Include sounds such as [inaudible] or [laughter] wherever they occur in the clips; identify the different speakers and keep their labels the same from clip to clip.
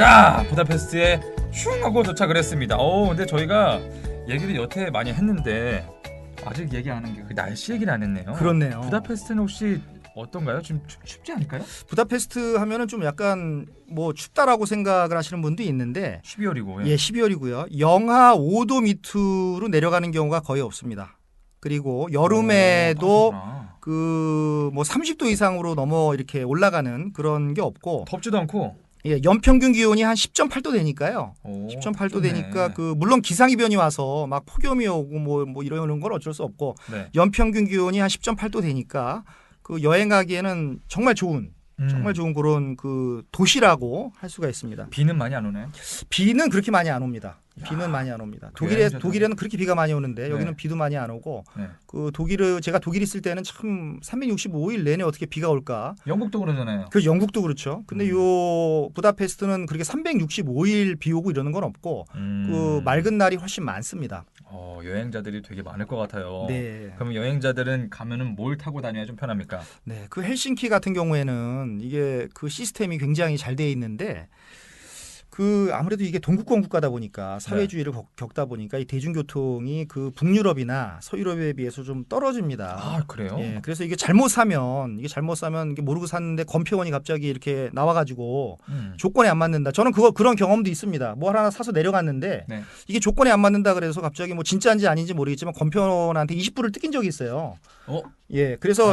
Speaker 1: 자 부다페스트에 슝 하고 도착을 했습니다. 어 근데 저희가 얘기를 여태 많이 했는데 아직 얘기 안 한게그 날씨 얘기를 안 했네요.
Speaker 2: 그렇네요.
Speaker 1: 부다페스트는 혹시 어떤가요? 좀 춥, 춥지 않을까요?
Speaker 2: 부다페스트 하면은 좀 약간 뭐 춥다라고 생각을 하시는 분도 있는데
Speaker 1: 12월이고
Speaker 2: 예, 12월이고요. 영하 5도 밑으로 내려가는 경우가 거의 없습니다. 그리고 여름에도 그 뭐 30도 이상으로 넘어 이렇게 올라가는 그런 게 없고
Speaker 1: 덥지도 않고
Speaker 2: 예, 연평균 기온이 한 10.8도 되니까요.
Speaker 1: 오,
Speaker 2: 10.8도
Speaker 1: 좋네.
Speaker 2: 되니까 그 물론 기상 이변이 와서 막 폭염이 오고 뭐뭐 이러는 건 어쩔 수 없고
Speaker 1: 네.
Speaker 2: 연평균 기온이 한 10.8도 되니까 그 여행하기에는 정말 좋은
Speaker 1: 음,
Speaker 2: 정말 좋은 그런 그 도시라고 할 수가 있습니다.
Speaker 1: 비는 많이 안 오나요?
Speaker 2: 비는 그렇게 많이 안 옵니다. 비는 많이 안 옵니다. 독일에
Speaker 1: 여행자도-
Speaker 2: 독일에는 그렇게 비가 많이 오는데 여기는
Speaker 1: 네.
Speaker 2: 비도 많이 안 오고
Speaker 1: 네.
Speaker 2: 그 독일을 제가 독일 있을 때는 참 365일 내내 어떻게 비가 올까?
Speaker 1: 영국도 그러잖아요.
Speaker 2: 그 영국도 그렇죠. 근데
Speaker 1: 음.
Speaker 2: 요 부다페스트는 그렇게 365일 비 오고 이러는 건 없고
Speaker 1: 음.
Speaker 2: 그 맑은 날이 훨씬 많습니다.
Speaker 1: 어, 여행자들이 되게 많을 것 같아요.
Speaker 2: 네.
Speaker 1: 그러면 여행자들은 가면은 뭘 타고 다녀야 좀 편합니까?
Speaker 2: 네. 그 헬싱키 같은 경우에는 이게 그 시스템이 굉장히 잘 돼 있는데 그 아무래도 이게 동국권 국가다 보니까 사회주의를 겪- 겪다 보니까 이 대중교통이 그 북유럽이나 서유럽에 비해서 좀 떨어집니다.
Speaker 1: 아 그래요?
Speaker 2: 예, 그래서 이게 잘못 사면 이게 잘못 사면 이게 모르고 샀는데 검표원이 갑자기 이렇게 나와가지고
Speaker 1: 음.
Speaker 2: 조건에 안 맞는다. 저는 그거 그런 경험도 있습니다. 뭐 하나 사서 내려갔는데
Speaker 1: 네.
Speaker 2: 이게 조건에 안 맞는다 그래서 갑자기 뭐 진짜인지 아닌지 모르겠지만 검표원한테 20불을 뜯긴 적이 있어요.
Speaker 1: 어?
Speaker 2: 예, 그래서.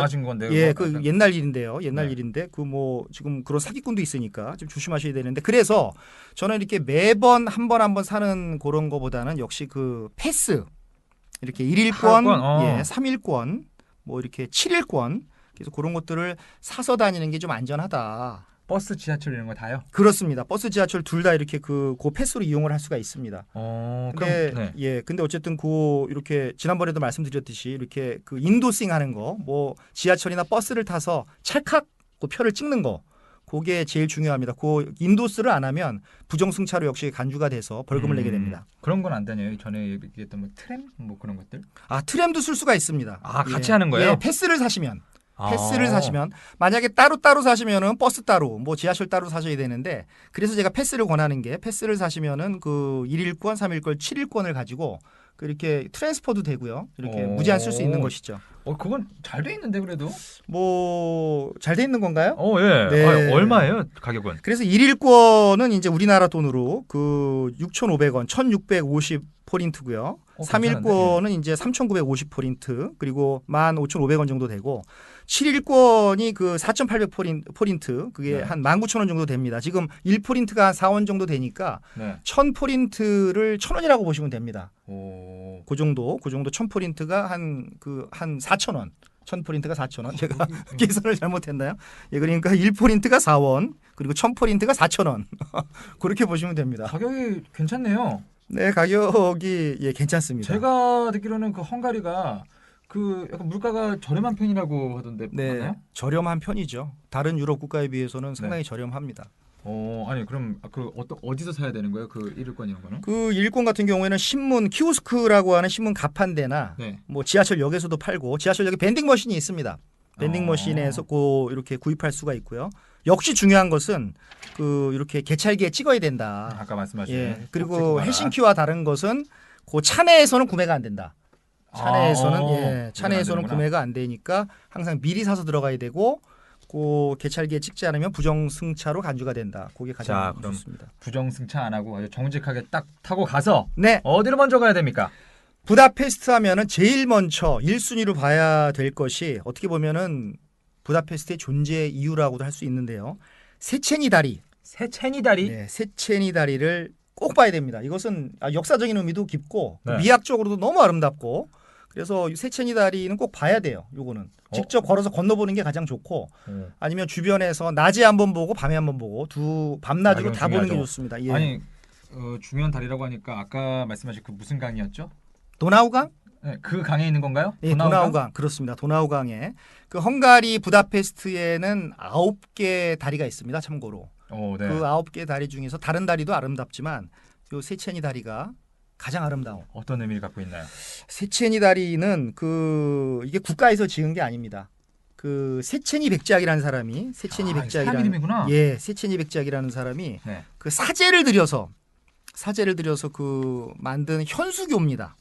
Speaker 2: 예,
Speaker 1: 그거
Speaker 2: 그
Speaker 1: 약간-
Speaker 2: 옛날 일인데요. 옛날
Speaker 1: 네.
Speaker 2: 일인데 그 뭐 지금 그런 사기꾼도 있으니까 좀 조심하셔야 되는데 그래서 저는 이렇게 매번 한 번 한 번 사는 그런 거보다는 역시 그 패스 이렇게 일일권
Speaker 1: 어.
Speaker 2: 예, 삼일권뭐 이렇게 칠일권 그래서 그런 것들을 사서 다니는 게 좀 안전하다.
Speaker 1: 버스, 지하철 이런 거 다요?
Speaker 2: 그렇습니다. 버스, 지하철 둘 다 이렇게 그, 그 패스로 이용을 할 수가 있습니다.
Speaker 1: 어,
Speaker 2: 근데
Speaker 1: 그럼 네.
Speaker 2: 예, 근데 어쨌든 그 이렇게 지난번에도 말씀드렸듯이 이렇게 그 인도싱 하는 거, 뭐 지하철이나 버스를 타서 찰칵 그 표를 찍는 거, 그게 제일 중요합니다. 그 인도스를 안 하면 부정승차로 역시 간주가 돼서 벌금을 내게
Speaker 1: 음,
Speaker 2: 됩니다.
Speaker 1: 그런 건안 다녀요. 전에 얘기했던 뭐 트램 뭐 그런 것들.
Speaker 2: 아 트램도 쓸 수가 있습니다.
Speaker 1: 아, 같이
Speaker 2: 예,
Speaker 1: 하는 거예요?
Speaker 2: 예, 패스를 사시면 패스를
Speaker 1: 아.
Speaker 2: 사시면 만약에 따로 따로 사시면은 버스 따로 뭐 지하철 따로 사셔야 되는데 그래서 제가 패스를 권하는 게 패스를 사시면은 그 1일권, 3일권, 7일권을 가지고 그 이렇게 트랜스퍼도 되고요. 이렇게
Speaker 1: 오.
Speaker 2: 무제한 쓸 수 있는 것이죠.
Speaker 1: 어, 그건 잘 돼 있는데 그래도.
Speaker 2: 뭐 잘 돼 있는 건가요?
Speaker 1: 어, 예.
Speaker 2: 네.
Speaker 1: 아, 얼마예요, 가격은?
Speaker 2: 그래서 1일권은 이제 우리나라 돈으로 그 6,500원, 1,650 포린트고요.
Speaker 1: 어,
Speaker 2: 3일권은 이제 3,950 포린트 그리고 15,500원 정도 되고 7일권이 그 4,800 포린, 포린트 그게
Speaker 1: 네.
Speaker 2: 한 19,000원 정도 됩니다. 지금 1포린트가 한 4원 정도 되니까
Speaker 1: 네.
Speaker 2: 1,000포린트를 1,000원이라고 보시면 됩니다.
Speaker 1: 오.
Speaker 2: 그 정도, 그 정도 1,000포린트가 한 그 한 4,000원. 1,000포린트가 4,000원. 제가
Speaker 1: 음. [laughs]
Speaker 2: 계산을 잘못했나요? 예, 그러니까 1포린트가 4원, 그리고 1,000포린트가 4,000원. [laughs] 그렇게 보시면 됩니다.
Speaker 1: 가격이 괜찮네요.
Speaker 2: 네, 가격이 예, 괜찮습니다.
Speaker 1: 제가 듣기로는 그 헝가리가 그 약간 물가가 저렴한 편이라고 하던데
Speaker 2: 네,
Speaker 1: 맞나요?
Speaker 2: 저렴한 편이죠. 다른 유럽 국가에
Speaker 1: 네.
Speaker 2: 비해서는 상당히 저렴합니다.
Speaker 1: 어, 아니 그럼 그 어떤 어디서 사야 되는 거예요? 그 일일권 이런 거는?
Speaker 2: 그 일권 같은 경우에는 신문 키오스크라고 하는 신문 가판대나
Speaker 1: 네.
Speaker 2: 뭐 지하철역에서도 팔고 지하철역에 밴딩 머신이 있습니다. 밴딩
Speaker 1: 어.
Speaker 2: 머신에서 고 이렇게 구입할 수가 있고요. 역시 중요한 것은 그 이렇게 개찰기에 찍어야 된다.
Speaker 1: 아까 말씀하신
Speaker 2: 예. 그리고. 헬싱키와 다른 것은 그 차내에서는 구매가 안 된다. 차내에서는
Speaker 1: 아, 어.
Speaker 2: 예, 차내에서는
Speaker 1: 구매가 안
Speaker 2: 되니까 항상 미리 사서 들어가야 되고 그 개찰기에 찍지 않으면 부정승차로 간주가 된다. 그게
Speaker 1: 자,
Speaker 2: 가장 좋습니다.
Speaker 1: 부정승차 안 하고 아주 정직하게 딱 타고 가서
Speaker 2: 네,
Speaker 1: 어디로 먼저 가야 됩니까?
Speaker 2: 부다페스트 하면은 제일 먼저 1순위로 봐야 될 것이 어떻게 보면은 부다페스트의 존재 이유라고도 할 수 있는데요. 세체니 다리.
Speaker 1: 세체니 다리.
Speaker 2: 네, 세체니 다리를 꼭 봐야 됩니다. 이것은 아, 역사적인 의미도 깊고 또
Speaker 1: 네.
Speaker 2: 미학적으로도 너무 아름답고 그래서 이 세체니 다리는 꼭 봐야 돼요. 요거는 직접 걸어서 건너보는 게 가장 좋고
Speaker 1: 어.
Speaker 2: 아니면 주변에서 낮에 한번 보고 밤에 한번 보고 두 밤낮으로
Speaker 1: 아,
Speaker 2: 다 보는 게. 좋습니다. 예.
Speaker 1: 아니 어, 중요한 다리라고 하니까 아까 말씀하신 그 무슨 강이었죠?
Speaker 2: 도나우강?
Speaker 1: 네, 그 강에 있는 건가요?
Speaker 2: 예, 도나우강? 그렇습니다. 도나우강에 그 헝가리 부다페스트에는 아홉 개 다리가 있습니다. 참고로
Speaker 1: 어, 네.
Speaker 2: 그 아홉 개 다리 중에서 다른 다리도 아름답지만 요 세체니 다리가 가장 아름다운.
Speaker 1: 어떤 의미를 갖고 있나요?
Speaker 2: 세체니 다리는 그 이게 국가에서 지은 게 아닙니다. 그그 세첸이 백작이라는 사람이 세첸이
Speaker 1: 아, 사람
Speaker 2: 백작이라는
Speaker 1: 이름이구나.
Speaker 2: 예 세첸이 백작이라는 사람이
Speaker 1: 네.
Speaker 2: 그 사제를 들여서 사제를 들여서 그 만든 현수교입니다.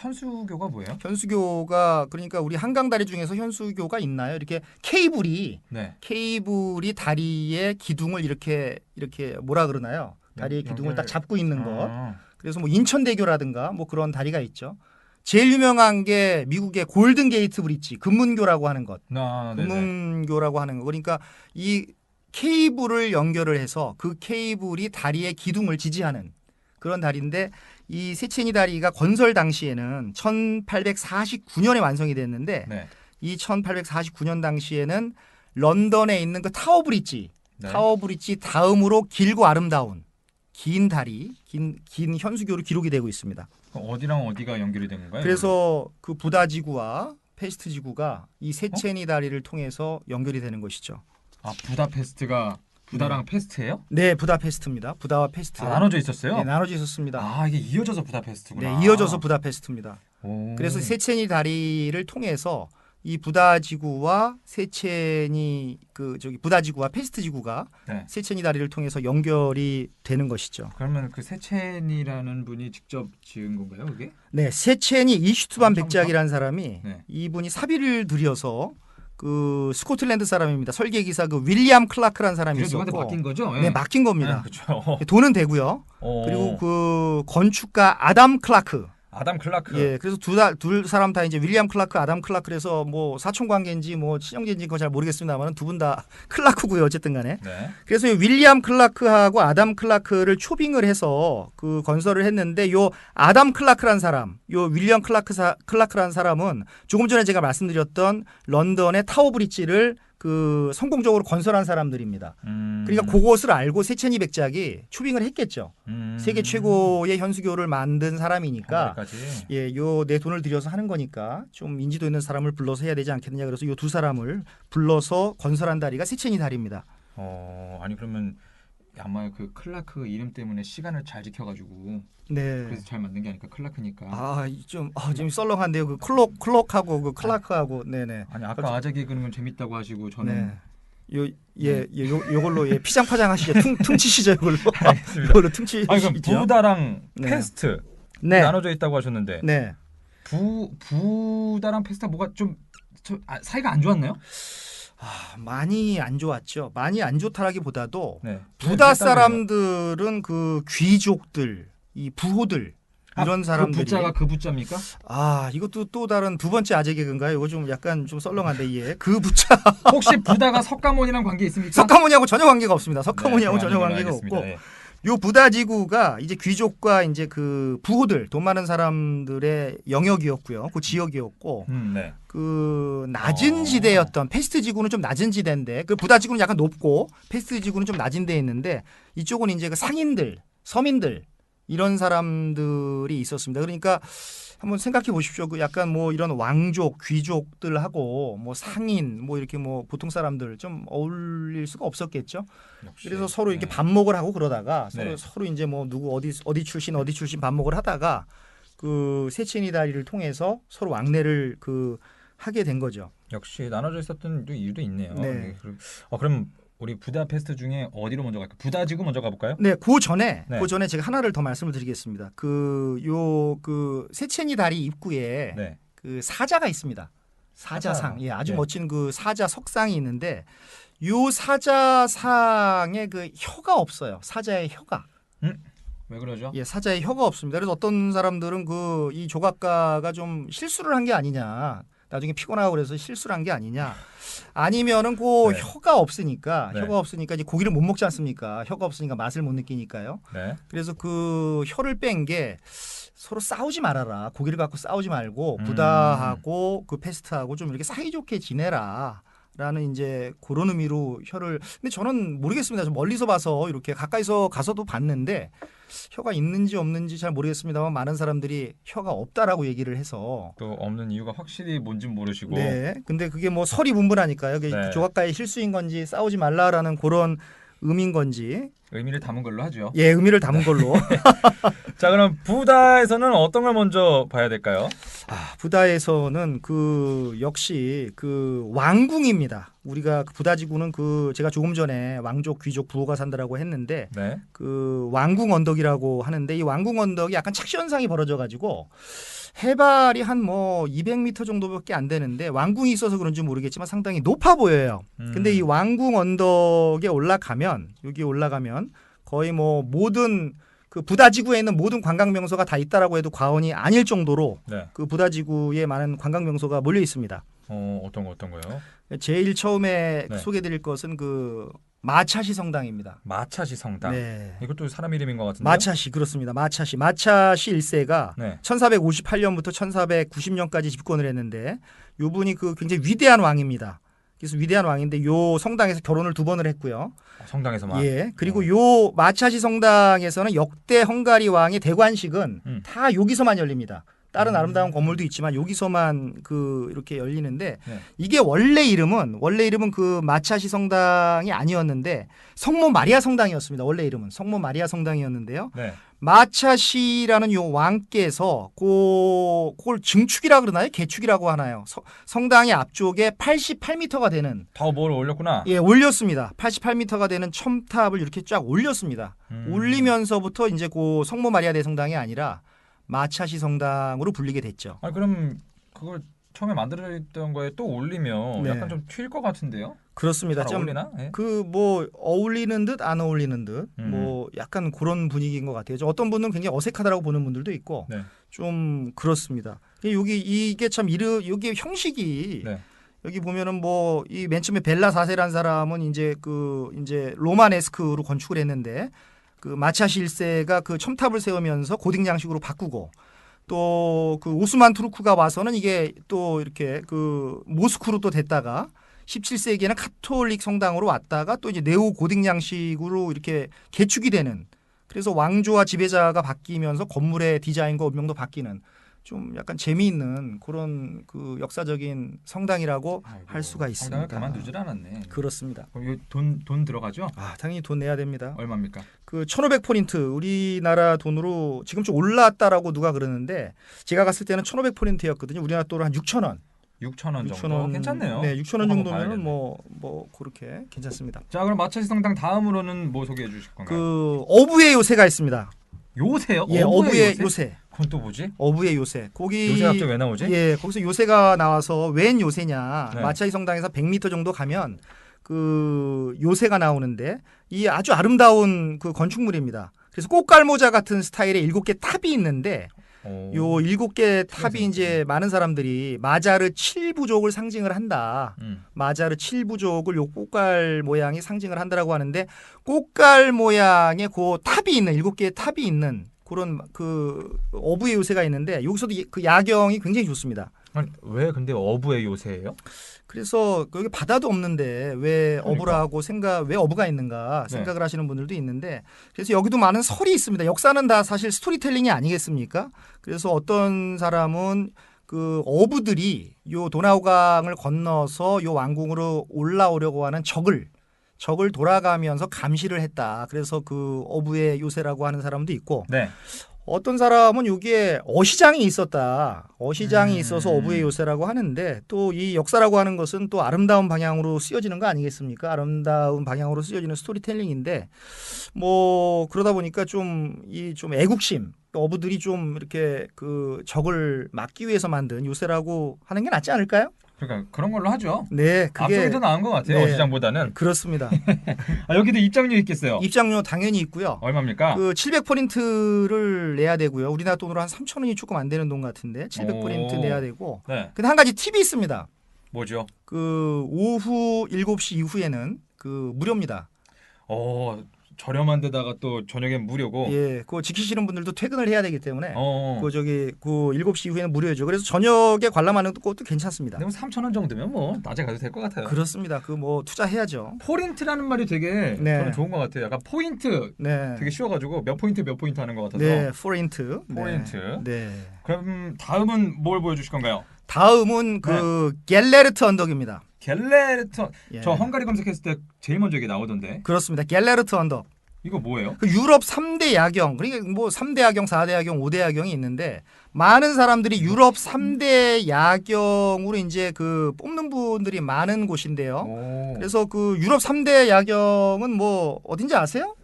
Speaker 1: 현수교가 뭐예요?
Speaker 2: 현수교가 그러니까 우리 한강 다리 중에서 현수교가 있나요? 이렇게 케이블이
Speaker 1: 네.
Speaker 2: 케이블이 다리의 기둥을 이렇게 이렇게 뭐라 그러나요? 다리의
Speaker 1: 연-
Speaker 2: 기둥을 딱 잡고 있는 것.
Speaker 1: 아,
Speaker 2: 그래서 뭐 인천대교라든가 뭐 그런 다리가 있죠. 제일 유명한 게 미국의 골든 게이트 브릿지 금문교라고 하는 것.
Speaker 1: 아.
Speaker 2: 금문교라고 하는 거. 그러니까 이 케이블을 연결을 해서 그 케이블이 다리의 기둥을 지지하는 그런 다리인데 이 세첸이 다리가 건설 당시에는 1849년에 완성이 됐는데
Speaker 1: 네.
Speaker 2: 이 1849년 당시에는 런던에 있는 그 타워 브릿지,
Speaker 1: 네.
Speaker 2: 타워 브릿지 다음으로 길고 아름다운 긴 다리, 긴, 긴 현수교로 기록이 되고 있습니다.
Speaker 1: 어디랑 어디가 연결이 된 건가요?
Speaker 2: 그래서 그 부다 지구와 페스트 지구가 이 세첸이 다리를 통해서 연결이 되는 것이죠.
Speaker 1: 아 부다페스트가 부다랑 페스트예요?
Speaker 2: 네, 부다페스트입니다. 부다와 페스트.
Speaker 1: 아, 나눠져 있었어요?
Speaker 2: 네, 나눠져 있었습니다.
Speaker 1: 아 이게 이어져서 부다페스트구나.
Speaker 2: 네, 이어져서 부다페스트입니다.
Speaker 1: 오.
Speaker 2: 그래서 세첸이 다리를 통해서 이 부다 지구와 세첸이 그 저기 부다 지구와 페스트 지구가
Speaker 1: 네.
Speaker 2: 세첸이 다리를 통해서 연결이 되는 것이죠.
Speaker 1: 그러면 그 세첸이라는 분이 직접 지은 건가요, 그게?
Speaker 2: 네, 세첸이 이슈트반
Speaker 1: 처음부터?
Speaker 2: 백작이라는 사람이
Speaker 1: 네.
Speaker 2: 이분이 사비를 들여서 그 스코틀랜드 사람입니다. 설계 기사 그 윌리엄 클라크라는 사람이 있었고,
Speaker 1: 맡긴 거죠?
Speaker 2: 네, 맡긴 겁니다.
Speaker 1: 그렇죠.
Speaker 2: 돈은 되고요.
Speaker 1: 어.
Speaker 2: 그리고 그 건축가 아담 클라크.
Speaker 1: 아담 클라크.
Speaker 2: 예, 그래서 두, 다, 둘 사람 다 이제 윌리엄 클라크, 아담 클라크래서 뭐 사촌 관계인지 뭐 친형제인지 그건 잘 모르겠습니다만 두 분 다 [laughs] 클라크고요, 어쨌든 간에.
Speaker 1: 네.
Speaker 2: 그래서 이 윌리엄 클라크하고 아담 클라크를 초빙을 해서 그 건설을 했는데 요 아담 클라크란 사람, 요 윌리엄 클라크 사, 클라크란 사람은 조금 전에 제가 말씀드렸던 런던의 타워 브릿지를 그 성공적으로 건설한 사람들입니다.
Speaker 1: 음.
Speaker 2: 그러니까 그것을 알고 세첸이 백작이 초빙을 했겠죠.
Speaker 1: 음.
Speaker 2: 세계 최고의 현수교를 만든 사람이니까. 예, 요 내 돈을 들여서 하는 거니까 좀 인지도 있는 사람을 불러서 해야 되지 않겠느냐 그래서 요 두 사람을 불러서 건설한 다리가 세첸이 다리입니다.
Speaker 1: 어 아니 그러면 아마 그 클라크 이름 때문에 시간을 잘 지켜가지고
Speaker 2: 네.
Speaker 1: 그래서 잘 만든 게 아닐까 클라크니까.
Speaker 2: 아, 좀, 아, 좀 썰렁한데요. 그 클록, 클록하고 그 클라크하고, 네네.
Speaker 1: 아니 아까 아재 개그는 건 재밌다고 하시고 저는
Speaker 2: 네. 요, 예, 예, 요, 요걸로 예, 피장파장 하시죠. 퉁, [laughs] 퉁치시죠, 이걸로. [laughs] 이걸로 퉁치시죠.
Speaker 1: 아니 그럼 부다랑
Speaker 2: 네.
Speaker 1: 페스트
Speaker 2: 네,
Speaker 1: 나눠져 있다고 하셨는데
Speaker 2: 네.
Speaker 1: 부 부다랑 페스트가 뭐가 좀 저, 아, 사이가 안 좋았나요?
Speaker 2: 아, 많이 안 좋았죠. 많이 안 좋다라기보다도
Speaker 1: 네.
Speaker 2: 부다
Speaker 1: 왜
Speaker 2: 사람들은 그 귀족들, 이 부호들
Speaker 1: 아,
Speaker 2: 이런
Speaker 1: 그
Speaker 2: 사람들이
Speaker 1: 부자가 그 부자입니까?
Speaker 2: 아 이것도 또 다른 두 번째 아재 개그인가요? 이거 좀 약간 좀 썰렁한데 예. 그 부자
Speaker 1: 혹시 부다가 석가모니랑 관계 있습니까?
Speaker 2: 석가모니하고 전혀 관계가 없습니다. 석가모니하고
Speaker 1: 네,
Speaker 2: 전혀
Speaker 1: 그럼
Speaker 2: 관계가. 없고
Speaker 1: 예.
Speaker 2: 요 부다 지구가 이제 귀족과 이제 그 부호들 돈 많은 사람들의 영역이었고요. 그 지역이었고
Speaker 1: 음, 네.
Speaker 2: 그 낮은
Speaker 1: 어.
Speaker 2: 지대였던 페스트 지구는 좀 낮은 지대인데 그 부다 지구는 약간 높고 페스트 지구는 좀 낮은 데에 있는데 이쪽은 이제 그 상인들, 서민들 이런 사람들이 있었습니다. 그러니까 한번 생각해 보십시오. 그 약간 뭐 이런 왕족, 귀족들하고 뭐 상인, 뭐 이렇게 뭐 보통 사람들 좀 어울릴 수가 없었겠죠.
Speaker 1: 역시.
Speaker 2: 그래서 서로 이렇게
Speaker 1: 네.
Speaker 2: 반목을 하고 그러다가 서로
Speaker 1: 네.
Speaker 2: 서로 이제 뭐 누구 어디 어디 출신 어디 출신 반목을 하다가 그 세친이 다리를 통해서 서로 왕래를 그 하게 된 거죠.
Speaker 1: 역시 나눠져 있었던 또 이유도 있네요.
Speaker 2: 네.
Speaker 1: 네, 그럼- 어 그럼 우리 부다페스트 중에 어디로 먼저 갈까요? 부다 지구 먼저 가볼까요?
Speaker 2: 네, 그 전에
Speaker 1: 네.
Speaker 2: 그 전에 제가 하나를 더 말씀을 드리겠습니다. 그 요 그 세첸이 다리 입구에
Speaker 1: 네.
Speaker 2: 그 사자가 있습니다. 사자상.
Speaker 1: 사자.
Speaker 2: 예, 아주
Speaker 1: 네.
Speaker 2: 멋진 그 사자 석상이 있는데 요 사자상에 그 혀가 없어요. 사자의 혀가.
Speaker 1: 왜 그러죠?
Speaker 2: 예, 사자의 혀가 없습니다. 그래서 어떤 사람들은 그 이 조각가가 좀 실수를 한 게 아니냐. 나중에 피곤하고 그래서 실수를 한 게 아니냐. 아니면은 그
Speaker 1: 네.
Speaker 2: 혀가 없으니까
Speaker 1: 네.
Speaker 2: 혀가 없으니까 이제 고기를 못 먹지 않습니까? 혀가 없으니까 맛을 못 느끼니까요.
Speaker 1: 네.
Speaker 2: 그래서 그 혀를 뺀 게 서로 싸우지 말아라. 고기를 갖고 싸우지 말고
Speaker 1: 음.
Speaker 2: 부다하고 그 페스트하고 좀 이렇게 사이좋게 지내라. 라는 이제 그런 의미로 혀를 근데 저는 모르겠습니다. 좀 멀리서 봐서 이렇게 가까이서 가서도 봤는데 혀가 있는지 없는지 잘 모르겠습니다만 많은 사람들이 혀가 없다라고 얘기를 해서
Speaker 1: 또 없는 이유가 확실히 뭔진 모르시고
Speaker 2: 네. 근데 그게 뭐 설이 분분하니까요. 그게
Speaker 1: 네.
Speaker 2: 조각가의 실수인 건지 싸우지 말라라는 그런 의미인 건지
Speaker 1: 의미를 담은 걸로 하죠.
Speaker 2: 예 의미를 담은 걸로 [laughs]
Speaker 1: 자 그럼 부다에서는 어떤 걸 먼저 봐야 될까요?
Speaker 2: 아, 부다에서는 그 역시 그 왕궁입니다. 우리가 그 부다 지구는 그 제가 조금 전에 왕족 귀족 부호가 산다라고 했는데
Speaker 1: 네.
Speaker 2: 그 왕궁 언덕이라고 하는데 이 왕궁 언덕이 약간 착시 현상이 벌어져 가지고 해발이 한 뭐 200m 정도밖에 안 되는데 왕궁이 있어서 그런지 모르겠지만 상당히 높아 보여요.
Speaker 1: 음.
Speaker 2: 근데 이 왕궁 언덕에 올라가면 여기 올라가면 거의 뭐 모든 그 부다 지구에 있는 모든 관광 명소가 다 있다라고 해도 과언이 아닐 정도로
Speaker 1: 네.
Speaker 2: 그 부다 지구에 많은 관광 명소가 몰려 있습니다.
Speaker 1: 어, 어떤 거 어떤 거요?
Speaker 2: 제일 처음에
Speaker 1: 네.
Speaker 2: 소개드릴 것은 그 마차시 성당입니다.
Speaker 1: 마차시 성당.
Speaker 2: 네.
Speaker 1: 이것도 사람 이름인 것 같은데.
Speaker 2: 마차시 그렇습니다. 마차시 마차시 1세가
Speaker 1: 네.
Speaker 2: 1458년부터 1490년까지 집권을 했는데 요 분이 그 굉장히 위대한 왕입니다. 그래서 위대한 왕인데 요 성당에서 결혼을 두 번을 했고요.
Speaker 1: 어, 성당에서만.
Speaker 2: 예. 그리고 요 마차시 성당에서는 역대 헝가리 왕의 대관식은
Speaker 1: 음.
Speaker 2: 다 여기서만 열립니다. 다른
Speaker 1: 음.
Speaker 2: 아름다운 건물도 있지만 여기서만 그 이렇게 열리는데
Speaker 1: 네.
Speaker 2: 이게 원래 이름은 원래 이름은 그 마차시 성당이 아니었는데 성모 마리아 성당이었습니다. 원래 이름은 성모 마리아 성당이었는데요.
Speaker 1: 네.
Speaker 2: 마차시라는 요 왕께서 고 그걸 증축이라 그러나요? 개축이라고 하나요? 서- 성당의 앞쪽에 88m가 되는
Speaker 1: 더 뭘 올렸구나.
Speaker 2: 예, 올렸습니다. 88m가 되는 첨탑을 이렇게 쫙 올렸습니다.
Speaker 1: 음.
Speaker 2: 올리면서부터 이제 그 성모 마리아 대성당이 아니라 마차시 성당으로 불리게 됐죠.
Speaker 1: 아 그럼 그걸 처음에 만들어졌던 거에 또 올리면
Speaker 2: 네.
Speaker 1: 약간 좀 튈 것 같은데요?
Speaker 2: 그렇습니다. 잘좀
Speaker 1: 어울리나? 예.
Speaker 2: 그뭐 어울리는 듯 안 어울리는 듯
Speaker 1: 음.
Speaker 2: 뭐 약간 그런 분위기인 것 같아요. 저 어떤 분은 굉장히 어색하다라고 보는 분들도 있고
Speaker 1: 네.
Speaker 2: 좀 그렇습니다. 여기 이게 참 이르 여기 형식이
Speaker 1: 네.
Speaker 2: 여기 보면은 뭐 이 맨 처음에 벨라 사세란 사람은 이제 그 이제 로마네스크로 건축을 했는데 그 마차시 1세가 그 첨탑을 세우면서 고딕 양식으로 바꾸고 또 그 오스만 투르크가 와서는 이게 또 이렇게 그 모스크로 또 됐다가 17세기에는 카톨릭 성당으로 왔다가 또 이제 네오 고딕 양식으로 이렇게 개축이 되는 그래서 왕조와 지배자가 바뀌면서 건물의 디자인과 운명도 바뀌는 좀 약간 재미있는 그런 그 역사적인 성당이라고
Speaker 1: 아이고,
Speaker 2: 할 수가 있습니다.
Speaker 1: 가만두질 않았네.
Speaker 2: 그렇습니다.
Speaker 1: 그럼 돈돈 돈 들어가죠?
Speaker 2: 아, 당연히 돈 내야 됩니다.
Speaker 1: 얼마입니까?
Speaker 2: 그 1,500포인트 우리나라 돈으로 지금 좀 올랐다라고 누가 그러는데 제가 갔을 때는 1,500포인트였거든요. 우리나라 돈으로 한 6,000원.
Speaker 1: 6천 원 정도.
Speaker 2: 6,000원
Speaker 1: 괜찮네요.
Speaker 2: 네, 6,000원
Speaker 1: 한번
Speaker 2: 정도면
Speaker 1: 봐야겠네.
Speaker 2: 뭐뭐 그렇게 괜찮습니다.
Speaker 1: 자 그럼 마차시 성당 다음으로는 뭐 소개해 주실 건가요?
Speaker 2: 그 어부의 요새가 있습니다.
Speaker 1: 요새요?
Speaker 2: 예,
Speaker 1: 어부의
Speaker 2: 어부의
Speaker 1: 요새?
Speaker 2: 요새.
Speaker 1: 그건 또 뭐지?
Speaker 2: 어부의 요새. 거기
Speaker 1: 요새 갑자기 왜 나오지?
Speaker 2: 예, 거기서 요새가 나와서 웬 요새냐.
Speaker 1: 네.
Speaker 2: 마차이 성당에서 100m 정도 가면 그 요새가 나오는데 이 아주 아름다운 그 건축물입니다. 그래서 꽃갈모자 같은 스타일의 일곱 개 탑이 있는데
Speaker 1: 오.
Speaker 2: 요 일곱 개 탑이 이제 많은 사람들이 마자르 칠부족을 상징을 한다.
Speaker 1: 음.
Speaker 2: 마자르 칠부족을 요 꽃갈 모양이 상징을 한다라고 하는데 꽃갈 모양의 그 탑이 있는 일곱 개의 탑이 있는 그런 그 어부의 요새가 있는데 여기서도 이- 그 야경이 굉장히 좋습니다.
Speaker 1: 아니, 왜 근데 어부의 요새예요?
Speaker 2: 그래서 여기 바다도 없는데 왜
Speaker 1: 그러니까.
Speaker 2: 어부라고 생각 왜 어부가 있는가
Speaker 1: 네.
Speaker 2: 생각을 하시는 분들도 있는데 그래서 여기도 많은 설이 있습니다. 역사는 다 사실 스토리텔링이 아니겠습니까? 그래서 어떤 사람은 그 어부들이 요 도나우강을 건너서 요 왕궁으로 올라오려고 하는 적을 적을 돌아가면서 감시를 했다. 그래서 그 어부의 요새라고 하는 사람도 있고
Speaker 1: 네.
Speaker 2: 어떤 사람은 여기에 어시장이 있었다. 어시장이
Speaker 1: 음.
Speaker 2: 있어서 어부의 요새라고 하는데 또 이 역사라고 하는 것은 또 아름다운 방향으로 쓰여지는 거 아니겠습니까? 아름다운 방향으로 쓰여지는 스토리텔링인데 뭐 그러다 보니까 좀 이좀 애국심 어부들이 좀 이렇게 그 적을 막기 위해서 만든 요새라고 하는 게 낫지 않을까요?
Speaker 1: 그러니까 그런 걸로 하죠.
Speaker 2: 네,
Speaker 1: 앞쪽이
Speaker 2: 그게
Speaker 1: 더 나은 것 같아요.
Speaker 2: 네.
Speaker 1: 어시장보다는.
Speaker 2: 그렇습니다. [laughs]
Speaker 1: 아, 여기도 입장료 있겠어요.
Speaker 2: 입장료 당연히 있고요.
Speaker 1: 얼마입니까?
Speaker 2: 그 700포인트를 내야 되고요. 우리나라 돈으로 한 3천 원이 조금 안 되는 돈 같은데 700포인트
Speaker 1: 오.
Speaker 2: 내야 되고.
Speaker 1: 네.
Speaker 2: 근데 한 가지 팁이 있습니다.
Speaker 1: 뭐죠?
Speaker 2: 그 오후 7시 이후에는 그 무료입니다.
Speaker 1: 어 저렴한 데다가 또 저녁엔 무료고.
Speaker 2: 예, 그거 지키시는 분들도 퇴근을 해야 되기 때문에
Speaker 1: 어.
Speaker 2: 그 저기 그 7시 이후에는 무료죠. 그래서 저녁에 관람하는 것도 괜찮습니다.
Speaker 1: 뭐 3천 원 정도면 뭐 낮에 가도 될 것 같아요.
Speaker 2: 그렇습니다. 그 뭐 투자해야죠.
Speaker 1: 포인트라는 말이 되게
Speaker 2: 네.
Speaker 1: 저는 좋은 것 같아요. 약간 포인트
Speaker 2: 네.
Speaker 1: 되게 쉬워가지고 몇 포인트 몇 포인트 하는 것 같아서.
Speaker 2: 네, 포인트.
Speaker 1: 포인트.
Speaker 2: 네. 네.
Speaker 1: 그럼 다음은 뭘 보여주실 건가요?
Speaker 2: 다음은 그 갤레르트 언덕입니다.
Speaker 1: 갤레르트.
Speaker 2: 예.
Speaker 1: 저 헝가리 검색했을 때 제일 먼저 이게 나오던데.
Speaker 2: 그렇습니다. 갤레르트 언덕.
Speaker 1: 이거 뭐예요?
Speaker 2: 그 유럽 3대 야경, 그러니까 뭐 3대 야경, 4대 야경, 5대 야경이 있는데 많은 사람들이 유럽 3대 야경으로 이제 그 뽑는 분들이 많은 곳인데요.
Speaker 1: 오.
Speaker 2: 그래서 그 유럽 3대 야경은 뭐 어딘지 아세요?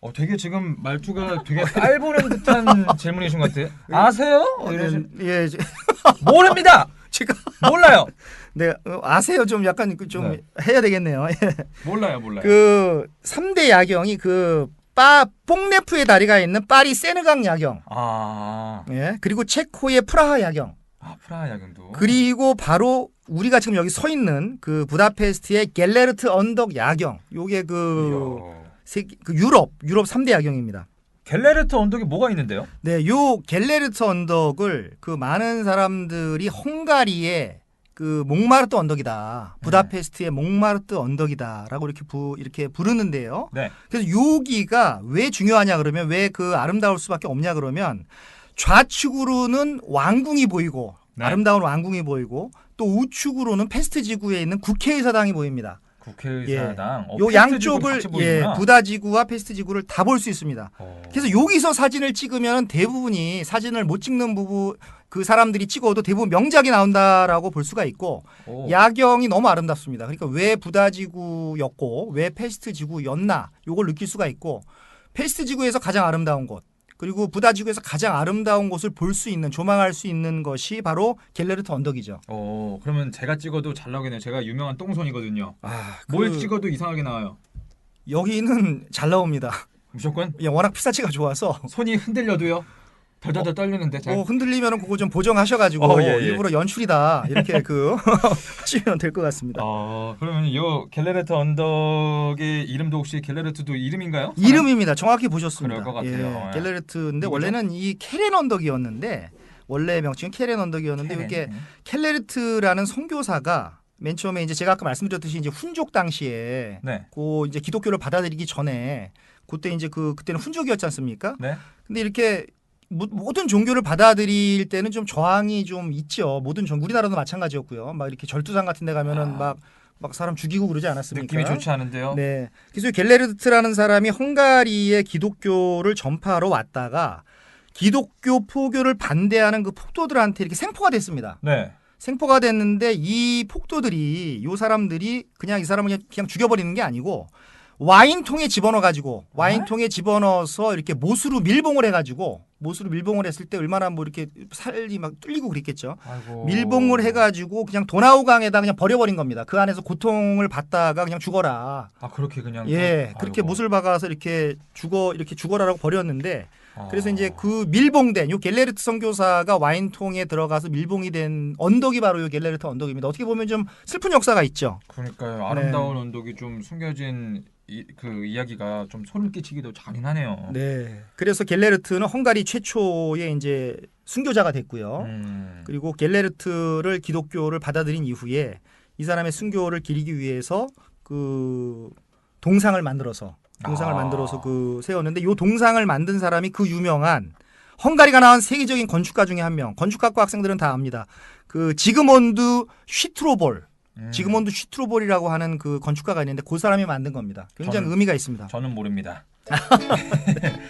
Speaker 1: 어, 되게 지금 말투가 되게 깔보는 듯한 [laughs] 질문이신 것 같아요. 아세요? 어, 이러시...
Speaker 2: 예, 제-
Speaker 1: 모릅니다.
Speaker 2: 제가 [laughs]
Speaker 1: 몰라요.
Speaker 2: 네, 어, 아세요 좀 약간 그좀
Speaker 1: 네.
Speaker 2: 해야 되겠네요. 예.
Speaker 1: 몰라요, 몰라요.
Speaker 2: 그 3대 야경이 그 빠 뽕네프의 다리가 있는 파리 세느강 야경.
Speaker 1: 아,
Speaker 2: 예. 그리고 체코의 프라하 야경.
Speaker 1: 아 프라하 야경도.
Speaker 2: 그리고 바로 우리가 지금 여기 서 있는 그 부다페스트의 겔레르트 언덕 야경. 요게 그. 세계- 그 유럽 유럽 3대 야경입니다.
Speaker 1: 갤레르트 언덕에 뭐가 있는데요?
Speaker 2: 네, 요 겔레르트 언덕을 그 많은 사람들이 헝가리의 그 몽마르트 언덕이다. 부다페스트의 몽마르트 언덕이다라고 이렇게 부 이렇게 부르는데요.
Speaker 1: 네.
Speaker 2: 그래서 여기가 왜 중요하냐 그러면 왜 그 아름다울 수밖에 없냐 그러면 좌측으로는 왕궁이 보이고
Speaker 1: 네.
Speaker 2: 아름다운 왕궁이 보이고 또 우측으로는 페스트 지구에 있는 국회의사당이 보입니다.
Speaker 1: 국회의사당. 어,
Speaker 2: 요 양쪽을 예,
Speaker 1: 보이는구나.
Speaker 2: 부다 지구와 페스트 지구를 다 볼 수 있습니다.
Speaker 1: 어.
Speaker 2: 그래서 여기서 사진을 찍으면 대부분이 사진을 못 찍는 부분 그 사람들이 찍어도 대부분 명작이 나온다라고 볼 수가 있고
Speaker 1: 오.
Speaker 2: 야경이 너무 아름답습니다. 그러니까 왜 부다 지구였고 왜 페스트 지구였나 요걸 느낄 수가 있고 페스트 지구에서 가장 아름다운 곳 그리고 부다 지구에서 가장 아름다운 곳을 볼 수 있는 조망할 수 있는 것이 바로 겔레르트 언덕이죠.
Speaker 1: 어, 그러면 제가 찍어도 잘 나오겠네요. 제가 유명한 똥손이거든요.
Speaker 2: 아,
Speaker 1: 뭘 찍어도 이상하게 나와요.
Speaker 2: 여기는 잘 나옵니다.
Speaker 1: 무조건
Speaker 2: 예, 워낙 피사치가 좋아서
Speaker 1: 손이 흔들려도요. 덜덜덜 떨리는데 잘.
Speaker 2: 어, 흔들리면 그거 좀 보정하셔가지고
Speaker 1: 어, 예, 예.
Speaker 2: 일부러 연출이다 이렇게 [laughs] 그 [laughs] 하시면 될 것 같습니다.
Speaker 1: 어, 그러면 이 갤레르트 언덕의 이름도 혹시 갤레르트도 이름인가요?
Speaker 2: 이름입니다. 정확히 보셨습니다.
Speaker 1: 그럴 것 같아요. 예.
Speaker 2: 갤레르트인데
Speaker 1: 누구죠?
Speaker 2: 원래는 이 케렌 언덕이었는데 원래 명칭은 케렌 언덕이었는데
Speaker 1: 캐렌.
Speaker 2: 이게 켈레르트라는 선교사가 맨 처음에 이제 제가 아까 말씀드렸듯이 이제 훈족 당시에
Speaker 1: 네.
Speaker 2: 그 이제 기독교를 받아들이기 전에 그때 이제 그 그때는 훈족이었지 않습니까?
Speaker 1: 네.
Speaker 2: 근데 이렇게 모- 모든 종교를 받아들일 때는 좀 저항이 좀 있죠. 모든 종 우리나라도 마찬가지였고요. 막 이렇게 절두상 같은 데 가면은
Speaker 1: 아.
Speaker 2: 막 막 사람 죽이고 그러지 않았습니까?
Speaker 1: 느낌이 좋지 않은데요.
Speaker 2: 네. 그래서 겔레르트라는 사람이 헝가리의 기독교를 전파하러 왔다가 기독교 포교를 반대하는 그 폭도들한테 이렇게 생포가 됐습니다.
Speaker 1: 네.
Speaker 2: 생포가 됐는데 이 폭도들이 요 사람들이 그냥 이 사람을 그냥 죽여버리는 게 아니고 와인통에 집어넣어 가지고 와인통에 집어넣어서 이렇게 못으로 밀봉을 해가지고 못으로 밀봉을 했을 때 얼마나 뭐 이렇게 살이 막 뚫리고 그랬겠죠.
Speaker 1: 아이고.
Speaker 2: 밀봉을 해가지고 그냥 도나우강에다 그냥 버려버린 겁니다. 그 안에서 고통을 받다가 그냥 죽어라.
Speaker 1: 아 그렇게 그냥.
Speaker 2: 예,
Speaker 1: 또-
Speaker 2: 그렇게
Speaker 1: 아이고.
Speaker 2: 못을 박아서 이렇게 죽어 이렇게 죽어라라고 버렸는데
Speaker 1: 아.
Speaker 2: 그래서 이제 그 밀봉된 요 겔레르트 선교사가 와인통에 들어가서 밀봉이 된 언덕이 바로 요 겔레르트 언덕입니다. 어떻게 보면 좀 슬픈 역사가 있죠.
Speaker 1: 그러니까요. 아름다운 언덕이 좀 숨겨진 이, 그 이야기가 좀 소름 끼치기도 잔인하네요.
Speaker 2: 네. 그래서 겔레르트는 헝가리 최초의 이제 순교자가 됐고요.
Speaker 1: 음.
Speaker 2: 그리고 겔레르트를 기독교를 받아들인 이후에 이 사람의 순교를 기리기 위해서 그 동상을 만들어서 동상을
Speaker 1: 아.
Speaker 2: 만들어서 그 세웠는데 요 동상을 만든 사람이 그 유명한 헝가리가 나온 세계적인 건축가 중에 한 명. 건축학과 학생들은 다 압니다. 그 지그몬드 슈트로볼.
Speaker 1: 음.
Speaker 2: 지그몬드 슈트로볼이라고 하는 그 건축가가 있는데 그 사람이 만든 겁니다. 굉장히
Speaker 1: 저는-
Speaker 2: 의미가 있습니다.
Speaker 1: 저는 모릅니다. [laughs]